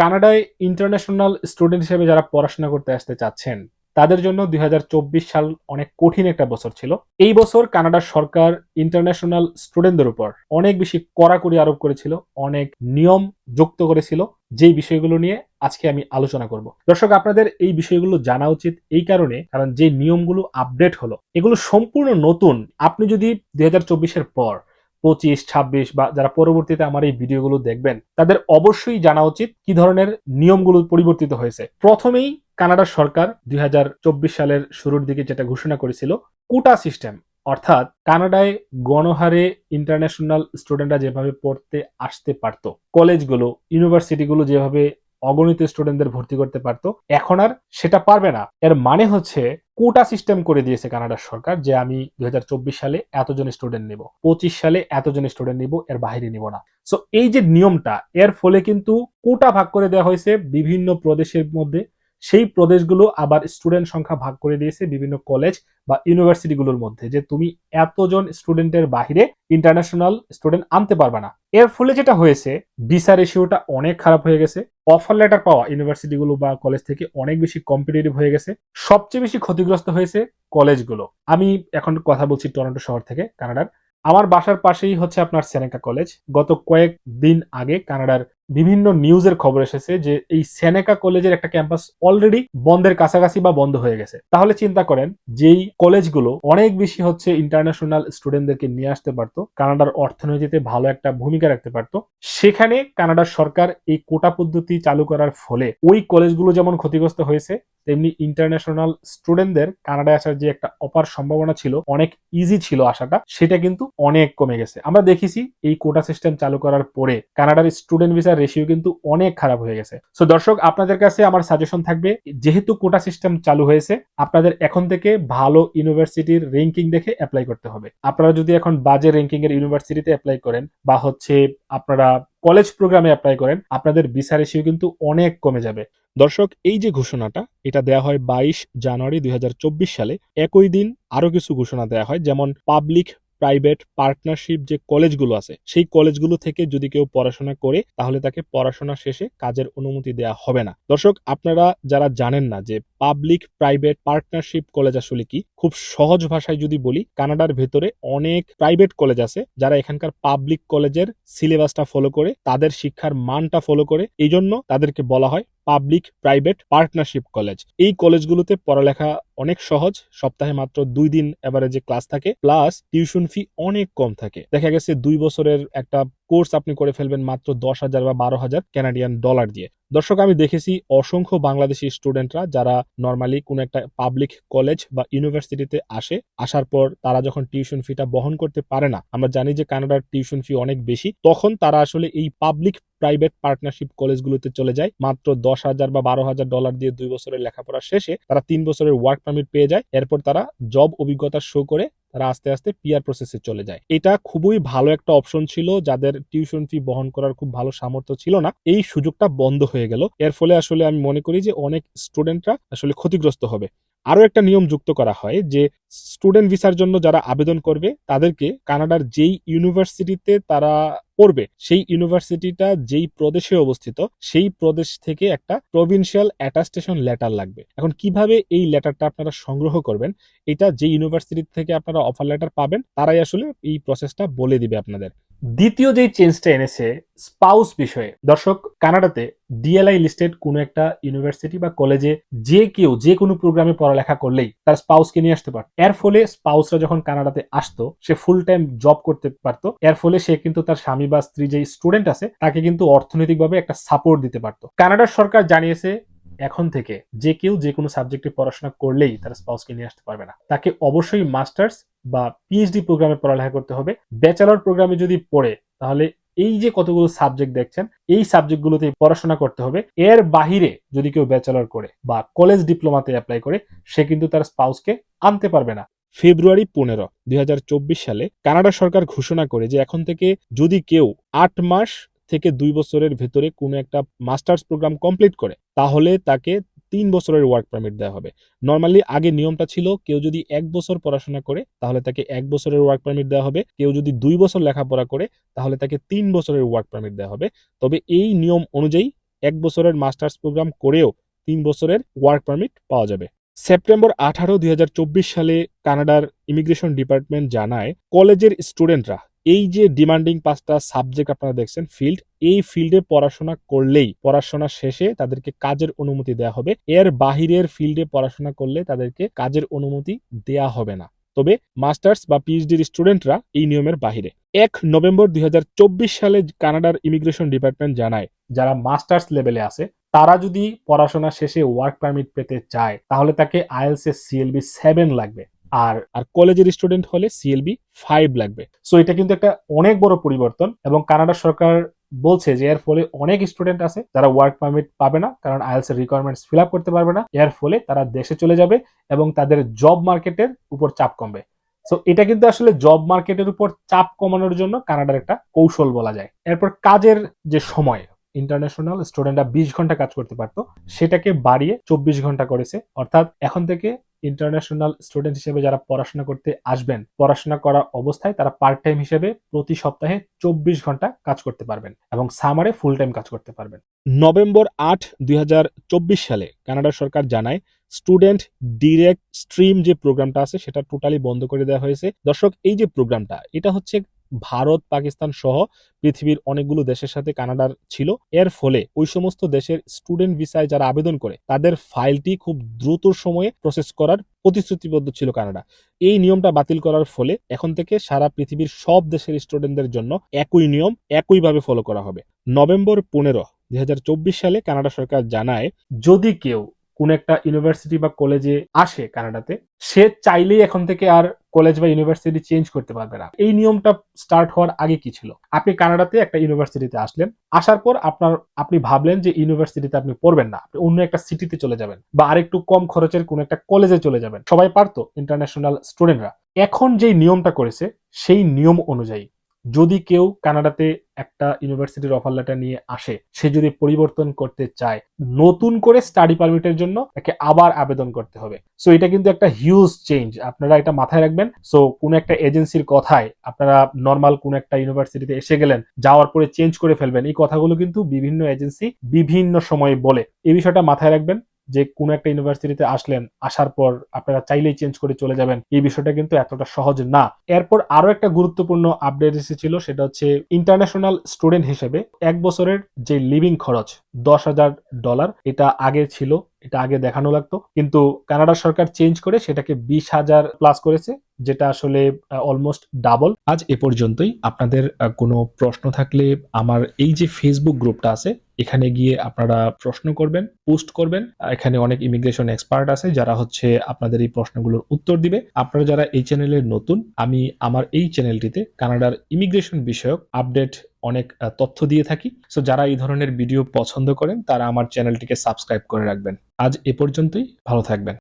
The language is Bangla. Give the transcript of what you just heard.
কানাডায় ইন্টারন্যাশনাল স্টুডেন্ট হিসেবে যারা পড়াশোনা করতে আসতে চাচ্ছেন, তাদের জন্য দুই হাজার চব্বিশ সাল অনেক কঠিন একটা বছর ছিল। এই বছর কানাডার সরকার ইন্টারন্যাশনাল স্টুডেন্টদের উপর অনেক বেশি কড়াকড়ি আরোপ করেছিল, অনেক নিয়ম যুক্ত করেছিল। যেই বিষয়গুলো নিয়ে আজকে আমি আলোচনা করব। দর্শক, আপনাদের এই বিষয়গুলো জানা উচিত এই কারণে, কারণ যে নিয়মগুলো আপডেট হলো, এগুলো সম্পূর্ণ নতুন। আপনি যদি দুই এর পর পঁচিশ, ছাব্বিশ বা যারা পরবর্তীতে আমার এই ভিডিওগুলো দেখবেন, তাদের অবশ্যই জানা উচিত কি ধরনের নিয়মগুলো পরিবর্তিত হয়েছে। প্রথমেই কানাডার সরকার দুই হাজার চব্বিশ সালের শুরুর দিকে যেটা ঘোষণা করেছিল, কোটা সিস্টেম, অর্থাৎ কানাডায় গণহারে ইন্টারন্যাশনাল স্টুডেন্টরা যেভাবে পড়তে আসতে পারত, কলেজগুলো, ইউনিভার্সিটিগুলো যেভাবে অগণিত স্টুডেন্টদের ভর্তি করতে পারত। এখন আর সেটা পারবে না। এর মানে হচ্ছে কোটা সিস্টেম করে দিয়েছে কানাডার সরকার যে আমি দুই হাজার চব্বিশ সালে এতজন স্টুডেন্ট নিব, পঁচিশ সালে এতজন স্টুডেন্ট নিব, এর বাহিরে নিব না। সো এই যে নিয়মটা, এর ফলে কিন্তু কোটা ভাগ করে দেওয়া হয়েছে বিভিন্ন প্রদেশের মধ্যে। সেই প্রদেশগুলো আবার স্টুডেন্ট সংখ্যা ভাগ করে দিয়েছে বিভিন্ন কলেজ বা ইউনিভার্সিটিগুলোর মধ্যে, যে তুমি এতজন স্টুডেন্টের বাহিরে ইন্টারন্যাশনাল স্টুডেন্ট আনতে পারবে না। এর ফলে যেটা হয়েছে ভিসা রেশিওটা অনেক খারাপ হয়ে গেছে। অফার লেটার পাওয়া ইউনিভার্সিটিগুলো বা কলেজ থেকে অনেক বেশি কম্পিটিটিভ হয়ে গেছে। সবচেয়ে বেশি ক্ষতিগ্রস্ত হয়েছে কলেজগুলো আমি এখন কথা বলছি টরন্টো শহর থেকে, কানাডার। আমার বাসার পাশেই হচ্ছে আপনার সেনেকা কলেজ গত কয়েক দিন আগে কানাডার বিভিন্ন নিউজের খবর এসেছে যে এই সেনেকা কলেজের একটা ক্যাম্পাস অলরেডি বন্ধের কাছাকাছি বা বন্ধ হয়ে গেছে। তাহলে চিন্তা করেন, যেই কলেজগুলো অনেক বেশি হচ্ছে ইন্টারন্যাশনাল স্টুডেন্টদেরকে নিয়ে আসতে পারতো, কানাডার অর্থনীতিতে ভালো একটা ভূমিকা রাখতে পারতো, সেখানে কানাডার সরকার এই কোটা পদ্ধতি চালু করার ফলে ওই কলেজগুলো যেমন ক্ষতিগ্রস্ত হয়েছে, তেমনি ইন্টারন্যাশনাল স্টুডেন্টদের কানাডায় আসার যে একটা অপার সম্ভাবনা ছিল, অনেক ইজি ছিল আসাটা, সেটা কিন্তু অনেক কমে গেছে। আমরা দেখেছি এই কোটা সিস্টেম চালু করার পরে কানাডার স্টুডেন্ট ভিসার রেশিও কিন্তু অনেক খারাপ হয়ে গেছে। সো দর্শক, আপনাদের কাছে আমার সাজেশন থাকবে, যেহেতু কোটা সিস্টেম চালু হয়েছে, আপনাদের এখন থেকে ভালো ইউনিভার্সিটির র্যাঙ্কিং দেখে অ্যাপ্লাই করতে হবে। আপনারা যদি এখন বাজে র্যাঙ্কিং এর ইউনিভার্সিটিতে অ্যাপ্লাই করেন, বা হচ্ছে আপনারা কলেজ প্রোগ্রামে অ্যাপ্লাই করেন, আপনাদের ভিসা রেশিও কিন্তু অনেক কমে যাবে। দর্শক, এই যে ঘোষণাটা, এটা দেয়া হয় বাইশ জানুয়ারি দুই হাজার চব্বিশ সালে। একই দিন আরও কিছু ঘোষণা দেয়া হয়, যেমন পাবলিক প্রাইভেট পার্টনারশিপ যে কলেজগুলো আছে, সেই কলেজগুলো থেকে যদি কেউ পড়াশোনা করে, তাহলে তাকে পড়াশোনা শেষে কাজের অনুমতি দেওয়া হবে না। দর্শক, আপনারা যারা জানেন না যে পাবলিক প্রাইভেট পার্টনারশিপ কলেজ আসলে কি, খুব সহজ ভাষায় যদি বলি, কানাডার ভেতরে অনেক প্রাইভেট কলেজ আছে, যারা এখানকার পাবলিক কলেজের সিলেবাসটা ফলো করে, তাদের শিক্ষার মানটা ফলো করে এই জন্য তাদেরকে বলা হয় পাবলিক প্রাইভেট পার্টনারশিপ কলেজ এই কলেজগুলোতে পড়ালেখা অনেক সহজ, সপ্তাহে মাত্র দুই দিন এভারেজে ক্লাস থাকে প্লাস টিউশন ফি অনেক কম থাকে। দেখা গেছে দুই বছরের একটা কোর্স আপনি করে ফেলবেন মাত্র দশ হাজার বা বারো হাজার ক্যানাডিয়ান ডলার দিয়ে। দর্শক, আমি দেখেছি অসংখ্য বাংলাদেশি স্টুডেন্টরা যারা নর্মালি কোনো একটা পাবলিক কলেজ বা ইউনিভার্সিটিতে আসে, আসার পর তারা যখন টিউশন ফিটা বহন করতে পারে না, আমরা জানি যে কানাডার টিউশন ফি অনেক বেশি, তখন তারা আসলে এই পাবলিক প্রাইভেট পার্টনারশিপ কলেজগুলোতে চলে যায়, মাত্র দশ হাজার বা বারো হাজার ডলার দিয়ে দুই বছরের লেখাপড়া শেষে তারা তিন বছরের ওয়ার্ক পারমিট পেয়ে যায়, এরপর তারা জব অভিজ্ঞতা শো করে তারা আস্তে আস্তে পিয়ার প্রসেসে চলে যায়। এটা খুবই ভালো একটা অপশন ছিল, যাদের টিউশন ফি বহন করার খুব ভালো সামর্থ্য ছিল না। এই সুযোগটা বন্ধ হয়ে গেল। এর ফলে আসলে আমি মনে করি যে অনেক স্টুডেন্টরা আসলে ক্ষতিগ্রস্ত হবে। আরও একটা নিয়ম যুক্ত করা হয় যে স্টুডেন্ট ভিসার জন্য যারা আবেদন করবে, তাদেরকে কানাডার যেই ইউনিভার্সিটিতে তারা পড়বে, সেই ইউনিভার্সিটিটা যেই প্রদেশে অবস্থিত, সেই প্রদেশ থেকে একটা প্রভিনশিয়াল অ্যাটাস্টেশন লেটার লাগবে। এখন কীভাবে এই লেটারটা আপনারা সংগ্রহ করবেন, এটা যে ইউনিভার্সিটি থেকে আপনারা অফার লেটার পাবেন, তারাই আসলে এই প্রসেসটা বলে দিবে আপনাদের। দ্বিতীয় যে চেঞ্জটা এনেছে স্পাউস বিষয়ে। দর্শক, কানাডাতে ডিএলআই লিস্টেড কোনো একটা ইউনিভার্সিটি বা কলেজে যে কেউ যে কোনো প্রোগ্রামে পড়ালেখা করলেই তার স্পাউসকে নিয়ে আসতে পারত। এর ফলে স্পাউসরা যখন কানাডাতে আসতো, সে ফুল টাইম জব করতে পারত। এর ফলে সে কিন্তু তার স্বামী বা স্ত্রী যে স্টুডেন্ট আছে, তাকে কিন্তু অর্থনৈতিকভাবে একটা সাপোর্ট দিতে পারত। কানাডার সরকার জানিয়েছে, এখন থেকে যে কেউ যে কোনো সাবজেক্টে পড়াশোনা করলেই তার স্পাউসকে নিয়ে আসতে পারবে না। তাকে অবশ্যই মাস্টার্স বা পিএইচডি প্রোগ্রামে পড়ালেখা করতে হবে। ব্যাচেলর প্রোগ্রামে যদি পড়ে, তাহলে এই যে কতগুলো সাবজেক্ট দেখছেন, এই সাবজেক্টগুলোতে পড়াশোনা করতে হবে। এর বাহিরে যদি কেউ ব্যাচেলর করে বা কলেজ ডিপ্লোমাতে অ্যাপ্লাই করে, সে কিন্তু তার স্পাউসকে আনতে পারবে না। ফেব্রুয়ারি পনেরো দুই সালে কানাডা সরকার ঘোষণা করে যে এখন থেকে যদি কেউ আট মাস থেকে দুই বছরের ভেতরে কোনো একটা মাস্টার্স প্রোগ্রাম কমপ্লিট করে, তাহলে তাকে তিন বছরের ওয়ার্ক পারমিট দেওয়া হবে। নর্মালি আগে নিয়মটা ছিল, কেউ যদি এক বছর পড়াশোনা করে, তাহলে তাকে এক বছরের ওয়ার্ক পারমিট দেওয়া হবে। কেউ যদি দুই বছর লেখাপড়া করে, তাহলে তাকে তিন বছরের ওয়ার্ক পারমিট দেওয়া হবে। তবে এই নিয়ম অনুযায়ী এক বছরের মাস্টার্স প্রোগ্রাম করেও তিন বছরের ওয়ার্ক পারমিট পাওয়া যাবে। সেপ্টেম্বর আঠারো, দুই সালে কানাডার ইমিগ্রেশন ডিপার্টমেন্ট জানায়, কলেজের স্টুডেন্টরা এই যে ডিমান্ডিং পাঁচটা সাবজেক্ট আপনারা দেখছেন ফিল্ড এই ফিল্ডে পড়াশোনা করলেই, পড়াশোনা শেষে তাদেরকে কাজের অনুমতি দেওয়া হবে। এর বাহিরের ফিল্ডে পড়াশোনা করলে তাদেরকে কাজের অনুমতি দেয়া হবে না। তবে মাস্টার্স বা পিএইচডির স্টুডেন্টরা এই নিয়মের বাহিরে। এক নভেম্বর দুই হাজার চব্বিশ সালে কানাডার ইমিগ্রেশন ডিপার্টমেন্ট জানায়, যারা মাস্টার্স লেভেলে আছে, তারা যদি পড়াশোনা শেষে ওয়ার্ক পারমিট পেতে চায়, তাহলে তাকে আইএলস সিএলবি সেভেন লাগবে। আর আর কলেজের স্টুডেন্ট হলে সিএলবি ফাইভ লাগবে। সো এটা কিন্তু একটা অনেক বড় পরিবর্তন এবং কানাডা সরকার বলছে যে এর ফলে অনেক স্টুডেন্ট আছে যারা ওয়ার্ক পারমিট পাবে না, কারণ আইএলস এর রিকোয়ারমেন্টস ফিল আপ করতে পারবে না। এর ফলে তারা দেশে চলে যাবে এবং তাদের জব মার্কেটের উপর চাপ কমবে। সো এটা কিন্তু আসলে জব মার্কেটের উপর চাপ কমানোর জন্য কানাডার একটা কৌশল বলা যায়। এরপর কাজের যে সময় ইন্টারন্যাশনাল স্টুডেন্টরা বিশ ঘণ্টা কাজ করতে পারতো, সেটাকে বাড়িয়ে চব্বিশ ঘণ্টা করেছে। অর্থাৎ এখন থেকে ইন্টারন্যাশনাল স্টুডেন্ট হিসেবে যারা পড়াশোনা করতে আসবেন, পড়াশোনা করা অবস্থায় তারা পার্ট টাইম হিসেবে প্রতি সপ্তাহে চব্বিশ ঘণ্টা কাজ করতে পারবেন এবং সামারে ফুল টাইম কাজ করতে পারবেন। নভেম্বর আট, দুই সালে কানাডা সরকার জানায় স্টুডেন্ট ডিরেক্ট স্ট্রিম যে প্রোগ্রামটা আছে, সেটা টোটালি বন্ধ করে দেওয়া হয়েছে। দর্শক, এই যে প্রোগ্রামটা এটা হচ্ছে ভারত, পাকিস্তান সহ পৃথিবীর অনেকগুলো দেশের সাথে কানাডার ছিল। এর ফলে ওই সমস্ত দেশের স্টুডেন্ট ভিসায় যারা আবেদন করে, তাদের ফাইলটি খুব দ্রুত সময়ে প্রসেস করার প্রতিশ্রুতিবদ্ধ ছিল কানাডা। এই নিয়মটা বাতিল করার ফলে এখন থেকে সারা পৃথিবীর সব দেশের স্টুডেন্টদের জন্য একই নিয়ম একইভাবে ফলো করা হবে। নভেম্বর পনেরো দুই সালে কানাডা সরকার জানায়, যদি কেউ কোন একটা ইউনিভার্সিটি বা কলেজে আসে কানাডাতে সে চাইলেই এখন থেকে আর কলেজ বা ইউনিভার্সিটি চেঞ্জ করতে পারবে না। এই নিয়মটা স্টার্ট হওয়ার আগে কি ছিল? আপনি কানাডাতে একটা ইউনিভার্সিটিতে আসলেন, আসার পর আপনার, আপনি ভাবলেন যে ইউনিভার্সিটিতে আপনি পড়বেন না, আপনি অন্য একটা সিটিতে চলে যাবেন বা আরেকটু কম খরচের কোন একটা কলেজে চলে যাবেন। সবাই পারতো ইন্টারন্যাশনাল স্টুডেন্টরা এখন যেই নিয়মটা করেছে, সেই নিয়ম অনুযায়ী যদি কেউ কানাডাতে একটা ইউনিভার্সিটির অফার লেটার নিয়ে আসে, সে যদি পরিবর্তন করতে চায়, নতুন করে স্টাডি পারমিটের জন্য তাকে আবার আবেদন করতে হবে। সো এটা কিন্তু একটা হিউজ চেঞ্জ আপনারা এটা মাথায় রাখবেন। সো কোন একটা এজেন্সির কথায় আপনারা নর্মাল কোন একটা ইউনিভার্সিটিতে এসে গেলেন, যাওয়ার পরে চেঞ্জ করে ফেলবেন, এই কথাগুলো কিন্তু বিভিন্ন এজেন্সি বিভিন্ন সময়ে বলে। এই বিষয়টা মাথায় রাখবেন। যে কোনো একটা ইউনিভার্সিটিতে আসলেন, আসার পর আপনারা চাইলেই চেঞ্জ করে চলে যাবেন। এই বিষয়টা কিন্তু এতটা সহজ না। এরপর আরও একটা গুরুত্বপূর্ণ আপডেট এসেছিল, সেটা হচ্ছে ইন্টারন্যাশনাল স্টুডেন্ট হিসেবে এক বছরের যে লিভিং খরচ, দশ হাজার ডলার এটা আগে ছিল, এটা আগে দেখানো লাগতো। কিন্তু কানাডা সরকার চেঞ্জ করে সেটাকে বিশ হাজার প্লাস করেছে। যেটা আসলে অলমোস্ট ডাবল আজ এ পর্যন্তই। আপনাদের কোনো প্রশ্ন থাকলে আমার এই যে ফেসবুক গ্রুপটা আছে, এখানে গিয়ে আপনারা প্রশ্ন করবেন, পোস্ট করবেন। এখানে অনেক ইমিগ্রেশন এক্সপার্ট আছে যারা হচ্ছে আপনাদের এই প্রশ্নগুলোর উত্তর দিবে। আপনারা যারা এই চ্যানেলের নতুন, আমি আমার এই চ্যানেলটিতে কানাডার ইমিগ্রেশন বিষয়ক আপডেট অনেক তথ্য দিয়ে থাকি। সো যারা এই ধরনের ভিডিও পছন্দ করেন, তারা আমার চ্যানেলটিকে সাবস্ক্রাইব করে রাখবেন। আজ এ পর্যন্তই। ভালো থাকবেন।